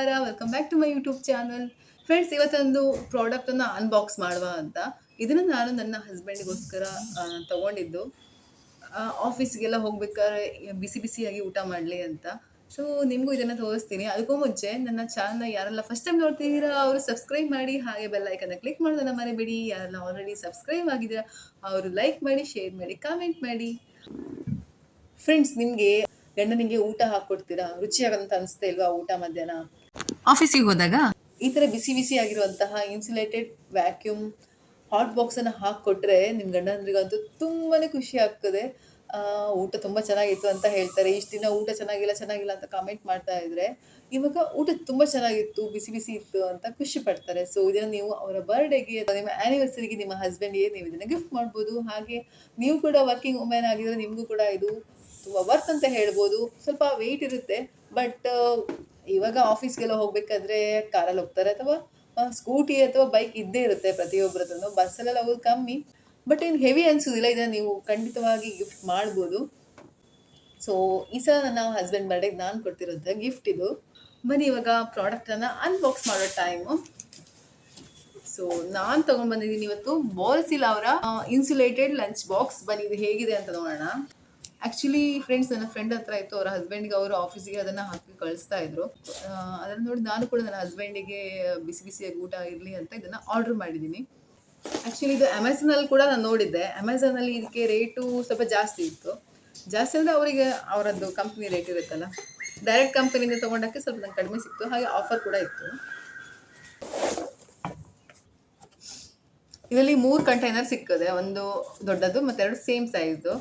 ನಮಸ್ಕಾರ welcome back to my YouTube channel friends ಇವತ್ತೊಂದು ಪ್ರಾಡಕ್ಟನ್ನು ಅನ್ಬಾಕ್ಸ್ ಮಾಡುವ ಅಂತ. ಇದನ್ನು ನಾನು ನನ್ನ ಹಸ್ಬೆಂಡಿಗೋಸ್ಕರ ತಗೊಂಡಿದ್ದು. ಆಫೀಸ್ಗೆಲ್ಲ ಹೋಗ್ಬೇಕಾದ್ರೆ ಬಿಸಿ ಬಿಸಿಯಾಗಿ ಊಟ ಮಾಡಲಿ ಅಂತ. ಸೊ ನಿಮಗೂ ಇದನ್ನು ತೋರಿಸ್ತೀನಿ. ಅದಕ್ಕೂ ಮುಂಚೆ ನನ್ನ ಚಾನಲ್ನ ಯಾರೆಲ್ಲ ಫಸ್ಟ್ ಟೈಮ್ ನೋಡ್ತಿದ್ದೀರಾ, ಅವರು ಸಬ್ಸ್ಕ್ರೈಬ್ ಮಾಡಿ, ಹಾಗೆ ಬೆಲ್ ಐಕನ್ನ ಕ್ಲಿಕ್ ಮಾಡೋದನ್ನ ಮರಿಬೇಡಿ. ಯಾರೆಲ್ಲ ಆಲ್ರೆಡಿ ಸಬ್ಸ್ಕ್ರೈಬ್ ಆಗಿದ್ದೀರಾ, ಅವರು ಲೈಕ್ ಮಾಡಿ ಶೇರ್ ಮಾಡಿ ಕಾಮೆಂಟ್ ಮಾಡಿ. ಫ್ರೆಂಡ್ಸ್ ನಿಮಗೆ ಗಂಡನಿಗೆ ಊಟ ಹಾಕ್ಕೊಡ್ತೀರಾ? ರುಚಿಯಾಗಂತ ಅನಿಸ್ತಾ ಇಲ್ವಾ ಊಟ ಮಧ್ಯಾಹ್ನ? ಆಫೀಸಿಗೆ ಹೋದಾಗ ಈ ಥರ ಬಿಸಿ ಬಿಸಿ ಆಗಿರುವಂತಹ ಇನ್ಸುಲೇಟೆಡ್ ವ್ಯಾಕ್ಯೂಮ್ ಹಾಟ್ ಬಾಕ್ಸನ್ನು ಹಾಕಿಕೊಟ್ರೆ ನಿಮ್ಮ ಗಂಡಂದ್ರಿಗಂತೂ ತುಂಬಾ ಖುಷಿ ಆಗ್ತದೆ. ಊಟ ತುಂಬ ಚೆನ್ನಾಗಿತ್ತು ಅಂತ ಹೇಳ್ತಾರೆ. ಇಷ್ಟು ದಿನ ಊಟ ಚೆನ್ನಾಗಿಲ್ಲ ಚೆನ್ನಾಗಿಲ್ಲ ಅಂತ ಕಾಮೆಂಟ್ ಮಾಡ್ತಾ ಇದ್ರೆ ಇವಾಗ ಊಟ ತುಂಬ ಚೆನ್ನಾಗಿತ್ತು, ಬಿಸಿ ಬಿಸಿ ಇತ್ತು ಅಂತ ಖುಷಿ ಪಡ್ತಾರೆ. ಸೊ ಇದನ್ನು ನೀವು ಅವರ ಬರ್ಡೇಗೆ ಅಥವಾ ನಿಮ್ಮ ಆ್ಯನಿವರ್ಸರಿಗೆ ನಿಮ್ಮ ಹಸ್ಬೆಂಡ್ಗೆ ನೀವು ಇದನ್ನು ಗಿಫ್ಟ್ ಮಾಡ್ಬೋದು. ಹಾಗೆ ನೀವು ಕೂಡ ವರ್ಕಿಂಗ್ ವುಮೆನ್ ಆಗಿದ್ರೆ ನಿಮಗೂ ಕೂಡ ಇದು ತುಂಬ ವರ್ತ್ ಅಂತ ಹೇಳ್ಬೋದು. ಸ್ವಲ್ಪ ವೆಯ್ಟ್ ಇರುತ್ತೆ ಬಟ್ ಇವಾಗ ಆಫೀಸ್ಗೆಲ್ಲ ಹೋಗ್ಬೇಕಾದ್ರೆ ಕಾರಲ್ಲಿ ಹೋಗ್ತಾರೆ ಅಥವಾ ಸ್ಕೂಟಿ ಅಥವಾ ಬೈಕ್ ಇದ್ದೇ ಇರುತ್ತೆ ಪ್ರತಿಯೊಬ್ಬರ ಬಸ್ಸಲ್ಲೆಲ್ಲ ಹೋಗೋದು ಕಮ್ಮಿ. ಬಟ್ ಏನು ಹೆವಿ ಅನಿಸೋದಿಲ್ಲ. ಇದನ್ನು ನೀವು ಖಂಡಿತವಾಗಿ ಗಿಫ್ಟ್ ಮಾಡ್ಬೋದು. ಸೊ ಈ ಸಲ ನನ್ನ ಹಸ್ಬೆಂಡ್ ಬರ್ಡೇಗೆ ನಾನು ಕೊಡ್ತಿರೋಂಥ ಗಿಫ್ಟ್ ಇದು. ಬನ್ನಿ, ಇವಾಗ ಪ್ರಾಡಕ್ಟನ್ನು ಅನ್ಬಾಕ್ಸ್ ಮಾಡೋ ಟೈಮು ಸೊ ನಾನು ತೊಗೊಂಡು ಬಂದಿದ್ದೀನಿ ಇವತ್ತು ಬೋರ್ಸಿಲ್ ಅವರ ಇನ್ಸುಲೇಟೆಡ್ ಲಂಚ್ ಬಾಕ್ಸ್ ಬನ್ನಿ, ಇದು ಹೇಗಿದೆ ಅಂತ ನೋಡೋಣ. ಆ್ಯಕ್ಚುಲಿ ಫ್ರೆಂಡ್ಸ್ ನನ್ನ ಫ್ರೆಂಡ್ ಹತ್ರ ಇತ್ತು. ಅವರ ಹಸ್ಬೆಂಡ್ಗೆ ಅವರು ಆಫೀಸಿಗೆ ಅದನ್ನು ಹಾಕಿ ಕಳಿಸ್ತಾ ಇದ್ರು. ಅದನ್ನು ನೋಡಿ ನಾನು ಕೂಡ ನನ್ನ ಹಸ್ಬೆಂಡಿಗೆ ಬಿಸಿ ಬಿಸಿಯಾಗಿ ಊಟ ಇರಲಿ ಅಂತ ಇದನ್ನು ಆರ್ಡರ್ ಮಾಡಿದ್ದೀನಿ ಆ್ಯಕ್ಚುಲಿ ಇದು ಅಮೆಝಾನಲ್ಲಿ ಕೂಡ ನಾನು ನೋಡಿದ್ದೆ. ಅಮೆಝಾನಲ್ಲಿ ಇದಕ್ಕೆ ರೇಟು ಸ್ವಲ್ಪ ಜಾಸ್ತಿ ಇತ್ತು. ಜಾಸ್ತಿ ಅಂದರೆ ಅವರಿಗೆ ಅವರದ್ದು ಕಂಪ್ನಿ ರೇಟ್ ಇರುತ್ತಲ್ಲ. ಡೈರೆಕ್ಟ್ ಕಂಪ್ನಿಯಿಂದ ತೊಗೊಂಡಕ್ಕೆ ಸ್ವಲ್ಪ ನಂಗೆ ಕಡಿಮೆ ಸಿಕ್ತು. ಹಾಗೆ ಆಫರ್ ಕೂಡ ಇತ್ತು. ಇದರಲ್ಲಿ ಮೂರು ಕಂಟೈನರ್ ಸಿಕ್ಕದೆ ಒಂದು ದೊಡ್ಡದು ಮತ್ತೆರಡು ಸೇಮ್ ಸೈಜ್ದು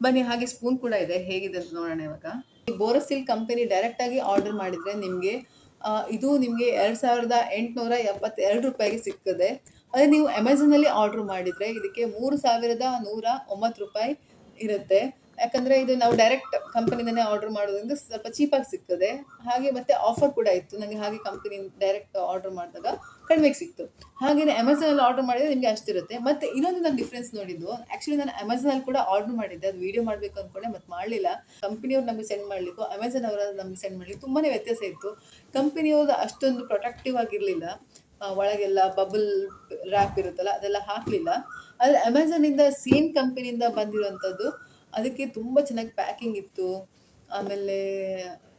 ಬನ್ನಿ, ಹಾಗೆ ಸ್ಪೂನ್ ಕೂಡ ಇದೆ. ಹೇಗಿದೆ ಅಂತ ನೋಡೋಣ ಇವಾಗ. ಬೋರೋಸಿಲ್ ಕಂಪನಿ ಡೈರೆಕ್ಟ್ ಆಗಿ ಆರ್ಡರ್ ಮಾಡಿದ್ರೆ ನಿಮಗೆ ಇದು ನಿಮಗೆ ಎರಡು ಸಾವಿರದ ಎಂಟುನೂರ ಎಪ್ಪತ್ತೆರಡು ರೂಪಾಯಿಗೆ ಸಿಗ್ತದೆ ಅದೇ ನೀವು ಅಮೆಝಾನಲ್ಲಿ ಆರ್ಡರ್ ಮಾಡಿದರೆ ಇದಕ್ಕೆ ಮೂರು ಸಾವಿರದ ನೂರ ಒಂಬತ್ತು ರೂಪಾಯಿ ಇರುತ್ತೆ. ಯಾಕಂದರೆ ಇದು ನಾವು ಡೈರೆಕ್ಟ್ ಕಂಪನಿಯಿಂದನೇ ಆರ್ಡರ್ ಮಾಡೋದ್ರಿಂದ ಸ್ವಲ್ಪ ಚೀಪಾಗಿ ಸಿಗ್ತದೆ. ಹಾಗೆ ಮತ್ತೆ ಆಫರ್ ಕೂಡ ಇತ್ತು. ನನಗೆ ಹಾಗೆ ಕಂಪನಿ ಡೈರೆಕ್ಟ್ ಆರ್ಡರ್ ಮಾಡಿದಾಗ ಕಡಿಮೆಗೆ ಸಿಕ್ತು ಹಾಗೆಯೇ ಅಮೆಝಾನಲ್ಲಿ ಆರ್ಡರ್ ಮಾಡಿದರೆ ನಿಮಗೆ ಅಷ್ಟಿರುತ್ತೆ ಮತ್ತು ಇನ್ನೊಂದು ನಾನು ಡಿಫ್ರೆನ್ಸ್ ನೋಡಿದ್ದು. ಆ್ಯಕ್ಚುಲಿ ನಾನು ಅಮೆಝಾನಲ್ಲಿ ಕೂಡ ಆರ್ಡರ್ ಮಾಡಿದ್ದೆ. ಅದು ವಿಡಿಯೋ ಮಾಡಬೇಕು ಅಂದ್ಕೊಂಡೆ ಮತ್ತೆ ಮಾಡಲಿಲ್ಲ. ಕಂಪನಿಯವ್ರು ನಮಗೆ ಸೆಂಡ್ ಮಾಡಲಿಕ್ಕೂ ಅಮೆಝಾನ್ ಅವರ ನಮಗೆ ಸೆಂಡ್ ಮಾಡಲಿಕ್ಕೆ ತುಂಬಾ ವ್ಯತ್ಯಾಸ ಇತ್ತು. ಕಂಪನಿಯವ್ರದ್ದು ಅಷ್ಟೊಂದು ಪ್ರೊಟೆಕ್ಟಿವ್ ಆಗಿರಲಿಲ್ಲ. ಒಳಗೆಲ್ಲ ಬಬಲ್ ರ್ಯಾಪ್ ಇರುತ್ತಲ್ಲ, ಅದೆಲ್ಲ ಹಾಕಲಿಲ್ಲ. ಆದರೆ ಅಮೆಝಾನಿಂದ ಸೇಮ್ ಕಂಪನಿಯಿಂದ ಬಂದಿರುವಂಥದ್ದು ಅದಕ್ಕೆ ತುಂಬ ಚೆನ್ನಾಗಿ ಪ್ಯಾಕಿಂಗ್ ಇತ್ತು. ಆಮೇಲೆ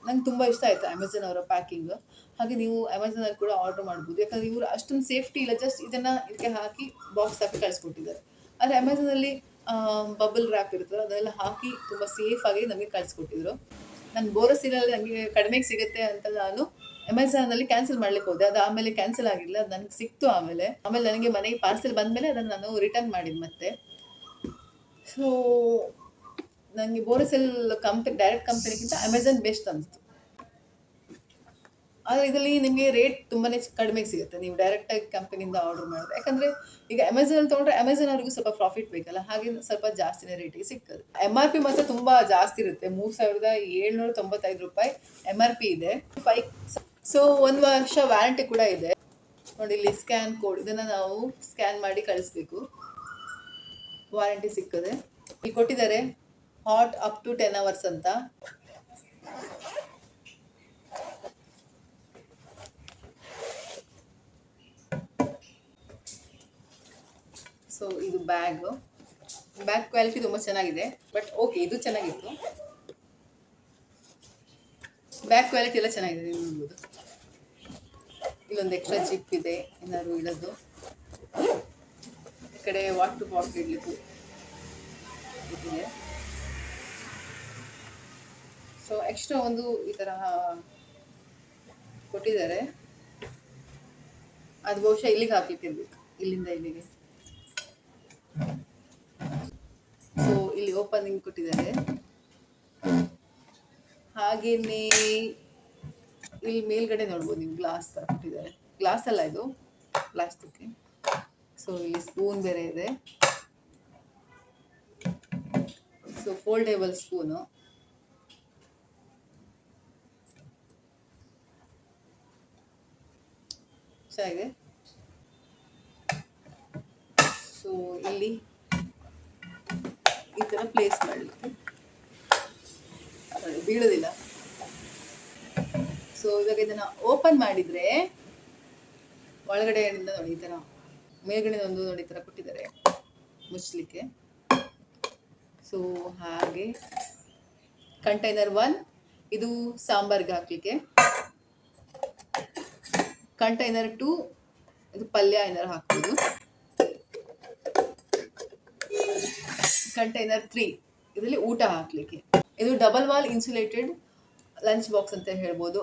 ನಂಗೆ ತುಂಬ ಇಷ್ಟ ಆಯಿತು ಅಮೆಝಾನ್ ಅವರ ಪ್ಯಾಕಿಂಗ್ ಹಾಗೆ ನೀವು ಅಮೆಝಾನಲ್ಲಿ ಕೂಡ ಆರ್ಡರ್ ಮಾಡ್ಬೋದು. ಯಾಕಂದರೆ ಇವರು ಅಷ್ಟೊಂದು ಸೇಫ್ಟಿ ಇಲ್ಲ ಜಸ್ಟ್ ಇದನ್ನು ಇದಕ್ಕೆ ಹಾಕಿ ಬಾಕ್ಸ್ ಹಾಕಿ ಕಳಿಸ್ಕೊಟ್ಟಿದ್ದಾರೆ. ಆದರೆ ಅಮೆಝಾನಲ್ಲಿ ಬಬಲ್ ರ್ಯಾಪ್ ಇರುತ್ತಲ್ಲ ಅದೆಲ್ಲ ಹಾಕಿ ತುಂಬ ಸೇಫಾಗಿ ನಮಗೆ ಕಳಿಸ್ಕೊಟ್ಟಿದ್ರು. ನಾನು ಬೋರಸೀಲಲ್ಲಿ ನನಗೆ ಕಡಿಮೆಗೆ ಸಿಗುತ್ತೆ ಅಂತ ನಾನು ಅಮೆಝಾನಲ್ಲಿ ಕ್ಯಾನ್ಸಲ್ ಮಾಡ್ಲಿಕ್ಕೆ ಹೋದೆ. ಅದು ಆಮೇಲೆ ಕ್ಯಾನ್ಸಲ್ ಆಗಿಲ್ಲ, ಅದು ನನಗೆ ಸಿಕ್ತು ಆಮೇಲೆ. ಆಮೇಲೆ ನನಗೆ ಮನೆಗೆ ಪಾರ್ಸೆಲ್ ಬಂದಮೇಲೆ ಅದನ್ನು ನಾನು ರಿಟರ್ನ್ ಮಾಡಿದ್ದು ಮತ್ತೆ. ಸೊ ನನಗೆ ಬೋರಸೆಲ್ ಕಂಪನಿ ಡೈರೆಕ್ಟ್ ಕಂಪನಿಗಿಂತ ಅಮೆಝಾನ್ ಬೆಸ್ಟ್ ಅನಿಸ್ತು. ಆದರೆ ಇದರಲ್ಲಿ ನಿಮಗೆ ರೇಟ್ ತುಂಬಾ ಕಡಿಮೆಗೆ ಸಿಗುತ್ತೆ. ನೀವು ಡೈರೆಕ್ಟಾಗಿ ಕಂಪನಿಯಿಂದ ಆರ್ಡರ್ ಮಾಡಿದ್ರೆ. ಯಾಕಂದರೆ ಈಗ ಅಮೆಝಾನಲ್ಲಿ ತೊಗೊಂಡ್ರೆ ಅಮೆಝಾನ್ ಅವ್ರಿಗೂ ಸ್ವಲ್ಪ ಪ್ರಾಫಿಟ್ ಬೇಕಲ್ಲ. ಹಾಗೆ ಸ್ವಲ್ಪ ಜಾಸ್ತಿನೇ ರೇಟಿಗೆ ಸಿಗ್ತದೆ ಎಂ ಆರ್ ಪಿ ಮಾತ್ರ ತುಂಬ ಜಾಸ್ತಿ ಇರುತ್ತೆ. ಮೂರು ಸಾವಿರದ ಏಳ್ನೂರ ತೊಂಬತ್ತೈದು ರೂಪಾಯಿ ಎಂ ಆರ್ ಪಿ ಇದೆ. ಫೈ ಸೊ ಒಂದು ವರ್ಷ ವ್ಯಾರಂಟಿ ಕೂಡ ಇದೆ. ನೋಡಿ, ಇಲ್ಲಿ ಸ್ಕ್ಯಾನ್ ಕೋಡ್ ಇದನ್ನು ನಾವು ಸ್ಕ್ಯಾನ್ ಮಾಡಿ ಕಳಿಸ್ಬೇಕು. ವಾರಂಟಿ ಸಿಕ್ಕದೆ ಈಗ ಕೊಟ್ಟಿದ್ದಾರೆ. Hot up to ten hours ಅಂತ. ಸೊ ಇದು ಬ್ಯಾಗ್ ಬ್ಯಾಗ್ ಕ್ವಾಲಿಟಿ ತುಂಬ ಚೆನ್ನಾಗಿದೆ ಬಟ್ ಓಕೆ ಇದು ಚೆನ್ನಾಗಿತ್ತು. ಬ್ಯಾಗ್ ಕ್ವಾಲಿಟಿ ಎಲ್ಲ ಚೆನ್ನಾಗಿದೆ, ನೀವು ನೋಡ್ಬೋದು. ಇಲ್ಲೊಂದು ಎಕ್ಸ್ಟ್ರಾ ಜಿಪ್ ಇದೆ, ಏನಾದ್ರು ಇಡೋದು ಈ ಕಡೆ ವಾಟರ್ ಬಾಟ್ಲ್ ಇಡ್ಲಿಕ್ಕೂ ಇದೆ. ಸೊ ಎಕ್ಸ್ಟ್ರಾ ಒಂದು ಈ ತರಹ ಕೊಟ್ಟಿದ್ದಾರೆ. ಅದು ಬಹುಶಃ ಇಲ್ಲಿಗೆ ಹಾಕ್ಲಿಕ್ಕೆ ಇರ್ಬೇಕು ಇಲ್ಲಿಂದ ಇಲ್ಲಿಗೆ. ಸೊ ಇಲ್ಲಿ ಓಪನಿಂಗ್ ಕೊಟ್ಟಿದ್ದಾರೆ. ಹಾಗೇನೆ ಇಲ್ಲಿ ಮೇಲ್ಗಡೆ ನೋಡ್ಬೋದು ನೀವು ಗ್ಲಾಸ್ ತರ ಕೊಟ್ಟಿದ್ದಾರೆ. ಗ್ಲಾಸ್ ಅಲ್ಲ ಇದು? ಪ್ಲಾಸ್ಟಿಕ್ ಸೊ ಇಲ್ಲಿ ಸ್ಪೂನ್ ಬೇರೆ ಇದೆ. ಸೊ ಫೋಲ್ಡೇಬಲ್ ಸ್ಪೂನು ಚೆನ್ನಾಗಿದೆ ಸೊ ಇಲ್ಲಿ ಈ ಥರ ಪ್ಲೇಸ್ ಮಾಡಲಿಕ್ಕೆ. ಬೀಳೋದಿಲ್ಲ. ಸೊ ಇವಾಗ ಇದನ್ನು ಓಪನ್ ಮಾಡಿದರೆ ಒಳಗಡೆಯಿಂದ ನೋಡಿ ಈ ಥರ ಮೇಲ್ಗಡೆ ಒಂದು ನೋಡಿ ಈ ಥರ ಕೊಟ್ಟಿದ್ದಾರೆ ಮುಚ್ಚಲಿಕ್ಕೆ ಸೊ ಹಾಗೆ ಕಂಟೈನರ್ ಒನ್ ಇದು ಸಾಂಬಾರ್ಗೆ ಹಾಕ್ಲಿಕ್ಕೆ. ಕಂಟೈನರ್ ಟು ಇದು ಪಲ್ಯ ಏನಾರು ಹಾಕ್ಬೋದು. ಕಂಟೈನರ್ ತ್ರೀ, ಇದರಲ್ಲಿ ಊಟ ಹಾಕಲಿಕ್ಕೆ. ಇದು double wall insulated lunch box ಅಂತ ಹೇಳ್ಬೋದು.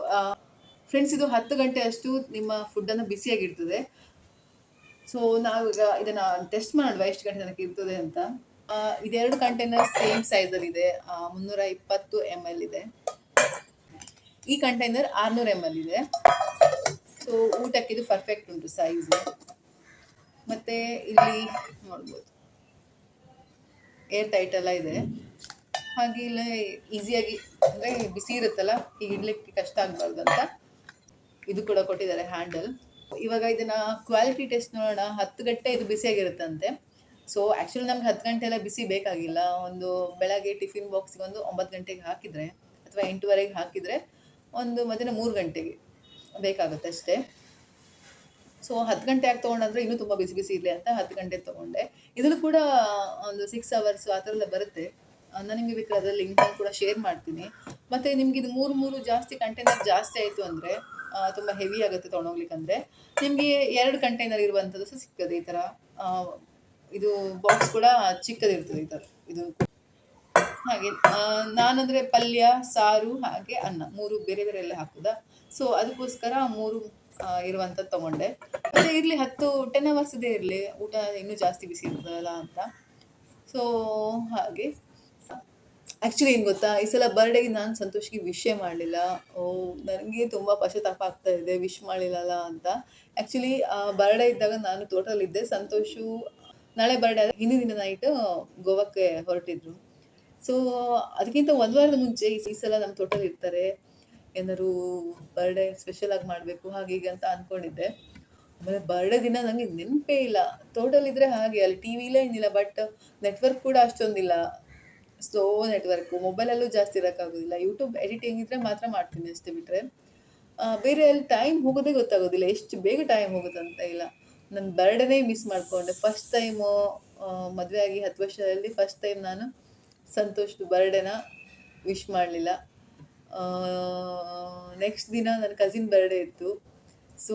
ಫ್ರೆಂಡ್ಸ್, ಇದು ಹತ್ತು ಗಂಟೆ ಅಷ್ಟು ನಿಮ್ಮ ಫುಡ್ಡನ್ನು ಬಿಸಿಯಾಗಿರ್ತದೆ ಸೊ ಈಗ ಇದನ್ನ ಟೆಸ್ಟ್ ಮಾಡುವ ಎಷ್ಟು ಗಂಟೆ ತನಕ ಇರ್ತದೆ ಅಂತ. ಇದೆರಡು ಕಂಟೈನರ್ ಸೇಮ್ ಸೈಜಲ್ಲಿ ಇದೆ. ಮುನ್ನೂರ ಇಪ್ಪತ್ತು ಎಂ ಎಲ್ ಇದೆ. ಈ ಕಂಟೈನರ್ ಆರ್ನೂರು ಎಂ ಎಲ್ ಇದೆ. ಸೊ ಇದು ಪರ್ಫೆಕ್ಟ್ ಉಂಟು ಸೈಜ್ ಮತ್ತೆ ಇಲ್ಲಿ ನೋಡ್ಬೋದು. ಏರ್ ಟೈಟ್ ಎಲ್ಲ ಇದೆ. ಹಾಗೆ ಇಲ್ಲ ಈಸಿಯಾಗಿ ಅಂದರೆ ಬಿಸಿ ಇರುತ್ತಲ್ಲ ಈಗ ಇಡ್ಲಿಕ್ಕೆ ಕಷ್ಟ ಆಗಬಾರ್ದು ಅಂತ ಇದು ಕೂಡ ಕೊಟ್ಟಿದ್ದಾರೆ ಹ್ಯಾಂಡಲ್ ಇವಾಗ ಇದನ್ನ ಕ್ವಾಲಿಟಿ ಟೆಸ್ಟ್ ನೋಡೋಣ. ಹತ್ತು ಗಂಟೆ ಇದು ಬಿಸಿಯಾಗಿರುತ್ತಂತೆ. ಸೊ ಆ್ಯಕ್ಚುಲಿ ನಮ್ಗೆ ಹತ್ತು ಗಂಟೆ ಎಲ್ಲ ಬಿಸಿ ಬೇಕಾಗಿಲ್ಲ. ಒಂದು ಬೆಳಗ್ಗೆ ಟಿಫಿನ್ ಬಾಕ್ಸ್ಗೆ ಒಂದು ಒಂಬತ್ತು ಗಂಟೆಗೆ ಹಾಕಿದರೆ, ಅಥವಾ ಎಂಟುವರೆಗೆ ಹಾಕಿದರೆ ಒಂದು ಮಧ್ಯಾಹ್ನ ಮೂರು ಗಂಟೆಗೆ. ಬೇಕಾಗುತ್ತೆ ಅಷ್ಟೇ. ಸೊ ಹತ್ತು ಗಂಟೆ ಆಗಿ ತೊಗೊಂಡಂದ್ರೆ ಇನ್ನೂ ತುಂಬ ಬಿಸಿ ಬಿಸಿ ಇರಲಿ ಅಂತ ಹತ್ತು ಗಂಟೆ ತೊಗೊಂಡೆ. ಇದರಲ್ಲೂ ಕೂಡ ಒಂದು ಸಿಕ್ಸ್ ಅವರ್ಸ್ ಆ ಥರ ಎಲ್ಲ ಬರುತ್ತೆ ನಾನು ನಿಮಗೆ ಬೇಕಾದ್ರೆ ಅದರ ಲಿಂಕನ್ನು ಕೂಡ ಶೇರ್ ಮಾಡ್ತೀನಿ. ಮತ್ತು ನಿಮ್ಗೆ ಇದು ಮೂರು ಮೂರು ಜಾಸ್ತಿ ಕಂಟೈನರ್ ಜಾಸ್ತಿ ಆಯಿತು ಅಂದರೆ ತುಂಬ ಹೆವಿ ಆಗುತ್ತೆ ತೊಗೊಂಡೋಗ್ಲಿಕ್ಕೆ ಅಂದ್ರೆ ನಿಮಗೆ ಎರಡು ಕಂಟೈನರ್ ಇರುವಂಥದ್ದು ಸಹ ಸಿಗ್ತದೆ ಈ ಥರ. ಇದು ಬಾಕ್ಸ್ ಕೂಡ ಚಿಕ್ಕದಿರ್ತದೆ ಈ ಥರ. ಇದು ಹಾಗೆ ನಾನಂದ್ರೆ ಪಲ್ಯ, ಸಾರು ಹಾಗೆ ಅನ್ನ. ಮೂರು ಬೇರೆ ಬೇರೆ ಎಲ್ಲ ಹಾಕುದಾ? ಸೊ ಅದಕ್ಕೋಸ್ಕರ ಮೂರು ಇರುವಂಥದ್ದು ತಗೊಂಡೆ. ಮತ್ತೆ ಇರಲಿ, ಹತ್ತು ಟೆನ್ ಅವರ್ಸ್ ಇದೆ ಇರಲಿ. ಊಟ ಇನ್ನೂ ಜಾಸ್ತಿ ಬಿಸಿ ಇರ್ತದಲ್ಲ ಅಂತ. ಸೊ ಹಾಗೆ. ಆ್ಯಕ್ಚುಲಿ ಏನು ಗೊತ್ತಾ? ಈ ಸಲ ಬರ್ಡೇಗೆ ನಾನು ಸಂತೋಷಿಗೆ ವಿಶೇ ಮಾಡಲಿಲ್ಲ. ಓ, ನನಗೆ ತುಂಬ ಪಶ್ಚಾತ್ತಾಪ ಆಗ್ತಾ ಇದೆ. ವಿಶ್ ಮಾಡಲಿಲ್ಲಲ್ಲ ಅಂತ. ಆ್ಯಕ್ಚುಲಿ ಬರ್ಡೇ ಇದ್ದಾಗ ನಾನು ತೋಟದಲ್ಲಿದ್ದೆ ಸಂತೋಷು, ನಾಳೆ ಬರ್ಡೇ ಆದರೆ ಹಿಂದಿನ ದಿನ ನೈಟು ಗೋವಾಕ್ಕೆ ಹೊರಟಿದ್ರು. ಸೊ ಅದಕ್ಕಿಂತ ಒಂದು ವಾರದ ಮುಂಚೆ ಈ ಈ ಸಲ ನಮ್ಮ ತೋಟದಲ್ಲಿ ಇರ್ತಾರೆ. ಏನಾದ್ರು ಬರ್ಡೇ ಸ್ಪೆಷಲ್ ಆಗಿ ಮಾಡಬೇಕು ಹಾಗೆ ಹೀಗೆ ಅಂತ ಅಂದ್ಕೊಂಡಿದ್ದೆ ಆಮೇಲೆ ಬರ್ಡೇ ದಿನ ನನಗೆ ನೆನಪೇ ಇಲ್ಲ. ತೋಟದಲ್ಲಿದ್ದರೆ ಹಾಗೆ, ಅಲ್ಲಿ ಟಿ ವಿ ಇಲ್ಲ ಏನಿಲ್ಲ ಬಟ್ ನೆಟ್ವರ್ಕ್ ಕೂಡ ಅಷ್ಟೊಂದಿಲ್ಲ. ಸ್ಲೋ ನೆಟ್ವರ್ಕು ಮೊಬೈಲಲ್ಲೂ ಜಾಸ್ತಿ ಇರೋಕ್ಕಾಗೋದಿಲ್ಲ. ಯೂಟ್ಯೂಬ್ ಎಡಿಟಿಂಗ್ ಇದ್ದರೆ ಮಾತ್ರ ಮಾಡ್ತೀನಿ ಅಷ್ಟೇ ಬಿಟ್ಟರೆ ಬೇರೆ ಅಲ್ಲಿ ಟೈಮ್ ಹೋಗೋದೇ ಗೊತ್ತಾಗೋದಿಲ್ಲ. ಎಷ್ಟು ಬೇಗ ಟೈಮ್ ಹೋಗುತ್ತಂತ ಇಲ್ಲ. ನನ್ನ ಬರ್ಡೇನೇ ಮಿಸ್ ಮಾಡಿಕೊಂಡೆ. ಫಸ್ಟ್ ಟೈಮು ಮದುವೆ ಆಗಿ ಹತ್ತು ವರ್ಷದಲ್ಲಿ ಫಸ್ಟ್ ಟೈಮ್ ನಾನು ಸಂತೋಷ್ ಬರ್ಡೇನ ವಿಶ್ ಮಾಡಲಿಲ್ಲ. ನೆಕ್ಸ್ಟ್ ದಿನ ನನ್ನ ಕಸಿನ್ ಬರ್ಡೇ ಇತ್ತು. ಸೊ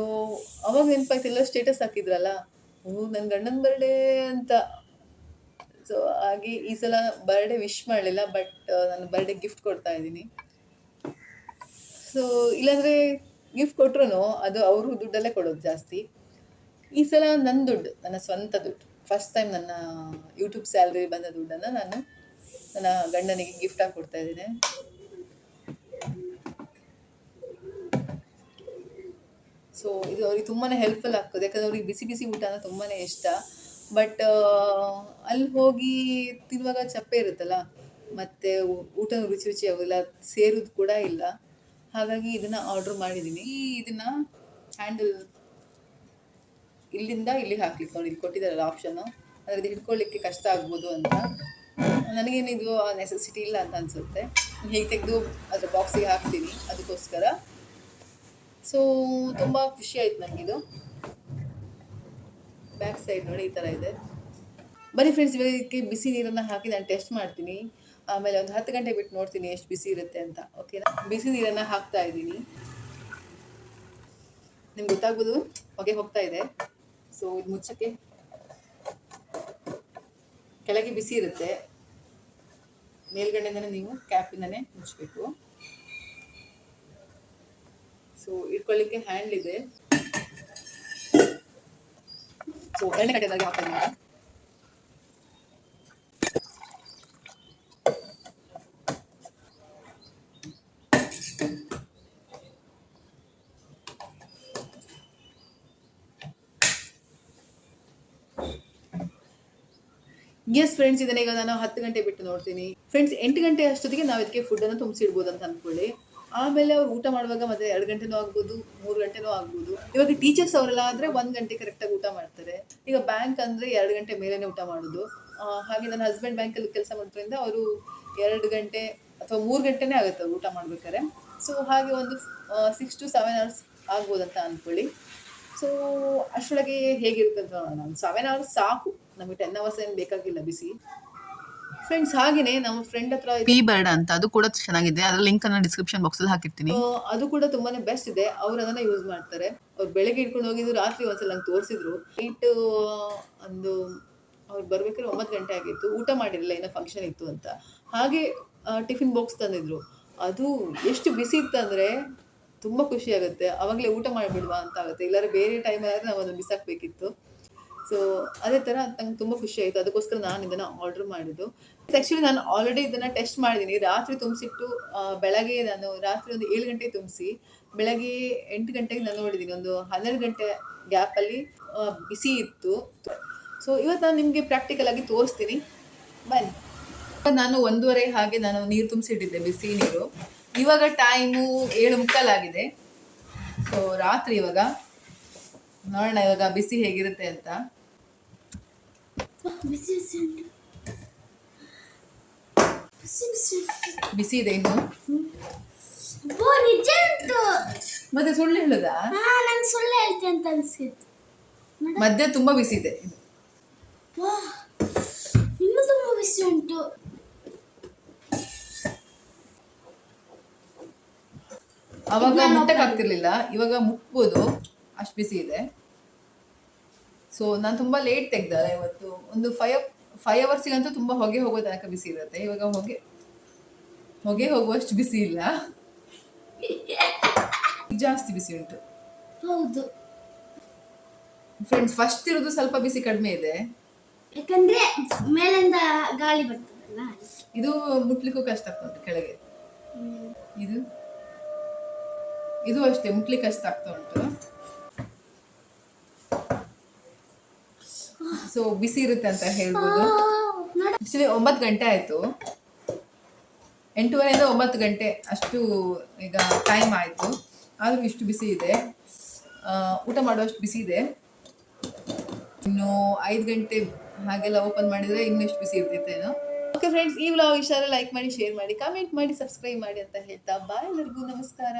ಅವಾಗ ನೆನಪಾಯ್ತು ಎಲ್ಲ ಸ್ಟೇಟಸ್ ಹಾಕಿದ್ರಲ್ಲ. ಓ ನನ್ನ ಗಂಡನ ಬರ್ಡೇ ಅಂತ. ಸೊ ಹಾಗೆ ಈ ಸಲ ಬರ್ಡೇ ವಿಶ್ ಮಾಡಲಿಲ್ಲ ಬಟ್ ನಾನು ಬರ್ಡೇ ಗಿಫ್ಟ್ ಕೊಡ್ತಾ ಇದ್ದೀನಿ. ಸೊ ಇಲ್ಲಾಂದರೆ ಗಿಫ್ಟ್ ಕೊಟ್ರು ಅದು ಅವರು ದುಡ್ಡಲ್ಲೇ ಕೊಡೋದು ಜಾಸ್ತಿ. ಈ ಸಲ ನನ್ನ ದುಡ್ಡು, ನನ್ನ ಸ್ವಂತ ದುಡ್ಡು. ಫಸ್ಟ್ ಟೈಮ್ ನನ್ನ ಯೂಟ್ಯೂಬ್ ಸ್ಯಾಲ್ರಿ ಬಂದ ದುಡ್ಡನ್ನು ನಾನು ನನ್ನ ಗಂಡನಿಗೆ ಗಿಫ್ಟಾಗಿ ಕೊಡ್ತಾ ಇದ್ದೀನಿ. ಸೊ ಇದು ಅವ್ರಿಗೆ ತುಂಬಾ ಹೆಲ್ಪ್ಫುಲ್ ಆಗ್ತದೆ. ಯಾಕಂದ್ರೆ ಅವ್ರಿಗೆ ಬಿಸಿ ಬಿಸಿ ಊಟ ಅಂದರೆ ತುಂಬಾ ಇಷ್ಟ. ಬಟ್ ಅಲ್ಲಿ ಹೋಗಿ ತಿನ್ನುವಾಗ ಚಪ್ಪೆ ಇರುತ್ತಲ್ಲ, ಮತ್ತು ಊಟ ರುಚಿ ರುಚಿ ಆಗೋದಿಲ್ಲ, ಸೇರೋದು ಕೂಡ ಇಲ್ಲ. ಹಾಗಾಗಿ ಇದನ್ನು ಆರ್ಡ್ರ್ ಮಾಡಿದ್ದೀನಿ ಈ ಇದನ್ನು ಹ್ಯಾಂಡಲ್ ಇಲ್ಲಿಂದ ಇಲ್ಲಿಗೆ ಹಾಕ್ಲಿಕ್ಕೆ ನೋಡಿ ಇಲ್ಲಿ ಕೊಟ್ಟಿದ್ದಾರಲ್ಲ ಆಪ್ಷನ್ನು ಅಂದರೆ ಇದು ಹಿಡ್ಕೊಳ್ಳಿಕ್ಕೆ ಕಷ್ಟ ಆಗ್ಬೋದು ಅಂತ. ನನಗೇನಿದು ಆ ನೆಸೆಸಿಟಿ ಇಲ್ಲ ಅಂತ ಅನಿಸುತ್ತೆ. ಹೇಗೆ ತೆಗೆದು ಅದರ ಬಾಕ್ಸಿಗೆ ಹಾಕ್ತೀನಿ. ಅದಕ್ಕೋಸ್ಕರ ಸೊ ತುಂಬ ಖುಷಿ ಆಯ್ತು ನನಗಿದು ಬ್ಯಾಕ್ ಸೈಡ್ ನೋಡಿ ಈ ಥರ ಇದೆ. ಬರೀ ಫ್ರೆಂಡ್ಸ್ ಇವಾಗ ಬಿಸಿ ನೀರನ್ನು ಹಾಕಿ ನಾನು ಟೆಸ್ಟ್ ಮಾಡ್ತೀನಿ. ಆಮೇಲೆ ಒಂದು ಹತ್ತು ಗಂಟೆ ಬಿಟ್ಟು ನೋಡ್ತೀನಿ ಎಷ್ಟು ಬಿಸಿ ಇರುತ್ತೆ ಅಂತ ಓಕೆನಾ ಬಿಸಿ ನೀರನ್ನು ಹಾಕ್ತಾ ಇದ್ದೀನಿ. ನಿಮ್ಗೆ ಗೊತ್ತಾಗ್ಬೋದು? ಹೊಗೆ ಹೋಗ್ತಾ ಇದೆ. ಸೊ ಇದು ಮುಚ್ಚಕ್ಕೆ. ಕೆಳಗೆ ಬಿಸಿ ಇರುತ್ತೆ. ಮೇಲ್ಗಡೆಯಿಂದನೇ ನೀವು, ಕ್ಯಾಪಿಂದನೇ ಮುಚ್ಚಬೇಕು ಸೊ ಇಟ್ಕೊಳ್ಳಿಕ್ಕೆ ಹ್ಯಾಂಡ್ ಇದೆ. ಸೊ ಎಣ್ಣೆ ಕಟ್ಟಿದಾಗ ಎಸ್ ಫ್ರೆಂಡ್ಸ್ ಇದನ್ನ ಈಗ ನಾನು ಹತ್ತು ಗಂಟೆ ಬಿಟ್ಟು ನೋಡ್ತೀನಿ. ಫ್ರೆಂಡ್ಸ್ ಎಂಟು ಗಂಟೆ ಅಷ್ಟೊತ್ತಿಗೆ ನಾವು ಇದಕ್ಕೆ ಫುಡ್ಡನ್ನು ತುಂಬಿಸಿಡ್ಬೋದು ಅಂತ ಅಂದ್ಕೊಳ್ಳಿ ಆಮೇಲೆ ಅವ್ರು ಊಟ ಮಾಡುವಾಗ ಮತ್ತೆ ಎರಡು ಗಂಟೆನೂ ಆಗ್ಬೋದು, ಮೂರು ಗಂಟೆನೂ ಆಗ್ಬೋದು. ಇವಾಗ ಟೀಚರ್ಸ್ ಅವರೆಲ್ಲ ಆದರೆ ಒಂದು ಗಂಟೆ ಕರೆಕ್ಟಾಗಿ ಊಟ ಮಾಡ್ತಾರೆ. ಈಗ ಬ್ಯಾಂಕ್ ಅಂದರೆ ಎರಡು ಗಂಟೆ ಮೇಲೇನೆ ಊಟ ಮಾಡೋದು. ಹಾಗೆ ನನ್ನ ಹಸ್ಬೆಂಡ್ ಬ್ಯಾಂಕಲ್ಲಿ ಕೆಲಸ ಮಾಡೋದ್ರಿಂದ ಅವರು ಎರಡು ಗಂಟೆ ಅಥವಾ ಮೂರು ಗಂಟೆನೇ ಆಗುತ್ತೆ ಊಟ ಮಾಡ್ಬೇಕಾದ್ರೆ. ಸೊ ಹಾಗೆ ಒಂದು ಸಿಕ್ಸ್ ಟು ಸೆವೆನ್ ಅವರ್ಸ್ ಆಗ್ಬೋದಂತ ಅಂದ್ಕೊಳ್ಳಿ ಸೊ ಅಷ್ಟರೊಳಗೆ ಹೇಗಿರುತ್ತೆ ಅಂತ ಒಂದು ಸೆವೆನ್ ಅವರ್ಸ್ ಸಾಕು. ನಮಗೆ ಟೆನ್ ಅವರ್ಸ್ ಏನು ಬೇಕಾಗಿಲ್ಲ ಬಿಸಿ. ಫ್ರೆಂಡ್ಸ್ ಹಾಗೇನೆ ನಮ್ಮ ಫ್ರೆಂಡ್ ಹತ್ರ ಪಿ ಬರ್ಡ್ ಅಂತ ಅದು ಕೂಡ ಚೆನ್ನಾಗಿದೆ. ಅದರ ಲಿಂಕ್ ಅನ್ನ ಡಿಸ್ಕ್ರಿಪ್ಷನ್ ಬಾಕ್ಸ್ ಅಲ್ಲಿ ಹಾಕಿರ್ತೀನಿ. ಅದು ಕೂಡ ತುಂಬಾನೇ ಬೆಸ್ಟ್ ಇದೆ. ಅವ್ರು ಅದನ್ನ ಯೂಸ್ ಮಾಡ್ತಾರೆ. ಅವ್ರು ಬೆಳಗ್ಗೆ ಇಟ್ಕೊಂಡು ಹೋಗಿದ್ರು ರಾತ್ರಿ ಒಂದ್ಸಲ ನಂಗೆ ತೋರಿಸಿದ್ರು. ನೈಟ್ ಒಂದು ಅವ್ರು ಬರ್ಬೇಕಾದ್ರೆ ಒಂಬತ್ತು ಗಂಟೆ ಆಗಿತ್ತು. ಊಟ ಮಾಡಿರಲಿಲ್ಲ ಏನೋ ಫಂಕ್ಷನ್ ಇತ್ತು ಅಂತ. ಹಾಗೆ ಟಿಫಿನ್ ಬಾಕ್ಸ್ ತಂದಿದ್ರು. ಅದು ಎಷ್ಟು ಬಿಸಿ ಇತ್ತಂದ್ರೆ ತುಂಬ ಖುಷಿ ಆಗುತ್ತೆ. ಅವಾಗಲೇ ಊಟ ಮಾಡಿಬಿಡುವ ಅಂತ ಆಗುತ್ತೆ. ಇಲ್ಲಾಂದ್ರೆ ಬೇರೆ ಟೈಮ್ ಆದ್ರೆ ನಾವು ಅದನ್ನು ಬಿಸಾಕಬೇಕಿತ್ತು. ಸೊ ಅದೇ ಥರ ನಂಗೆ ತುಂಬ ಖುಷಿ ಆಯಿತು. ಅದಕ್ಕೋಸ್ಕರ ನಾನು ಇದನ್ನು ಆರ್ಡರ್ ಮಾಡಿದ್ದು. ಆ್ಯಕ್ಚುಲಿ ನಾನು ಆಲ್ರೆಡಿ ಇದನ್ನು ಟೆಸ್ಟ್ ಮಾಡಿದ್ದೀನಿ ರಾತ್ರಿ ತುಂಬಿಸಿಟ್ಟು ಬೆಳಗ್ಗೆ ನಾನು ರಾತ್ರಿ ಒಂದು ಏಳು ಗಂಟೆಗೆ ತುಂಬಿಸಿ, ಬೆಳಗ್ಗೆ ಎಂಟು ಗಂಟೆಗೆ ನಾನು ನೋಡಿದ್ದೀನಿ ಒಂದು ಹನ್ನೆರಡು ಗಂಟೆ ಗ್ಯಾಪಲ್ಲಿ ಬಿಸಿ ಇತ್ತು. ಸೊ ಇವತ್ತು ನಾನು ನಿಮಗೆ ಪ್ರಾಕ್ಟಿಕಲ್ ಆಗಿ ತೋರಿಸ್ತೀನಿ. ಬನ್ನಿ. ನಾನು ಒಂದೂವರೆ ಹಾಗೆ ನಾನು ನೀರು ತುಂಬಿಸಿಟ್ಟಿದ್ದೆ, ಬಿಸಿ ನೀರು. ಇವಾಗ ಟೈಮು ಏಳು ಮುಕ್ಕಾಲಾಗಿದೆ ಸೊ ರಾತ್ರಿ ಇವಾಗ. ನೋಡೋಣ ಇವಾಗ ಬಿಸಿ ಹೇಗಿರುತ್ತೆ ಅಂತ. ಬಿಸಿ ಬಿಸಿ ಉಂಟು. ಬಿಸಿ ಬಿಸಿ ಉಂಟು. ಬಿಸಿ ಇದೆ ಇನ್ನು? ನಿಜ ಉಂಟು. ಮತ್ತೆ ಸುಳ್ಳು ಹೇಳುದಾ? ಹಾ ನಂಗೆ ಸುಳ್ಳು ಹೇಳ್ತೆ ಅಂತ ಅನ್ಸಿತ್ತು ಮಧ್ಯ ತುಂಬಾ ಬಿಸಿ ಇದೆ. ವಾ ಇನ್ನೂ ತುಂಬಾ ಬಿಸಿ ಉಂಟು. ಅವಾಗ ಮುಟ್ಟಕ್ಕಾಗ್ತಿರ್ಲಿಲ್ಲ ಇವಾಗ ಮುಟ್ಬೋದು. ಅಷ್ಟು ಬಿಸಿ ಇದೆ. ಸೊ ನಾನು ತುಂಬ ಲೇಟ್ ತೆಗ್ದಲ್ಲ ಇವತ್ತು. ಒಂದು ಫೈವ್ ಫೈವ್ ಅವರ್ಸಿಗಂತೂ ತುಂಬ ಹೊಗೆ ಹೋಗೋ ತನಕ ಬಿಸಿ ಇರುತ್ತೆ. ಇವಾಗ ಹೊಗೆ ಹೊಗೆ ಹೋಗುವಷ್ಟು ಬಿಸಿ ಇಲ್ಲ. ಜಾಸ್ತಿ ಬಿಸಿ ಉಂಟು. ಹೌದು. ಫ್ರೆಂಡ್ಸ್ ಫಸ್ಟ್ ಇರೋದು ಸ್ವಲ್ಪ ಬಿಸಿ ಕಡಿಮೆ ಇದೆ. ಯಾಕಂದ್ರೆ ಮೇಲಿಂದ ಗಾಳಿ ಬರ್ತದಲ್ಲ? ಇದು ಮುಟ್ಲಿಕ್ಕೂ ಕಷ್ಟ ಆಗ್ತಾ ಉಂಟು ಕೆಳಗೆ. ಇದು ಇದು ಅಷ್ಟೇ ಮುಟ್ಲಿಕ್ಕೆ ಕಷ್ಟ ಆಗ್ತಾ ಉಂಟು. ಸೊ ಬಿಸಿ ಇರುತ್ತೆ ಅಂತ ಹೇಳ್ಬೋದು. ಆಕ್ಚುಲಿ ಒಂಬತ್ತು ಗಂಟೆ ಆಯ್ತು. ಎಂಟೂವರೆಯಿಂದ ಒಂಬತ್ತು ಗಂಟೆ ಅಷ್ಟು ಈಗ ಟೈಮ್ ಆಯ್ತು. ಆದರೂ ಇಷ್ಟು ಬಿಸಿ ಇದೆ. ಊಟ ಮಾಡುವಷ್ಟು ಬಿಸಿ ಇದೆ. ಇನ್ನು ಐದು ಗಂಟೆ ಹಾಗೆಲ್ಲ ಓಪನ್ ಮಾಡಿದ್ರೆ ಇನ್ನೂ ಎಷ್ಟು ಬಿಸಿ ಇರ್ತಿತ್ತೇನೋ ಓಕೆ ಫ್ರೆಂಡ್ಸ್ ಈ ವ್ಲಾಗ್ ಇಷ್ಟ ಲೈಕ್ ಮಾಡಿ ಶೇರ್ ಮಾಡಿ ಕಮೆಂಟ್ ಮಾಡಿ ಸಬ್ಸ್ಕ್ರೈಬ್ ಮಾಡಿ ಅಂತ ಹೇಳ್ತಾ ಬಾಯ್ ಎಲ್ಲರಿಗೂ ನಮಸ್ಕಾರ.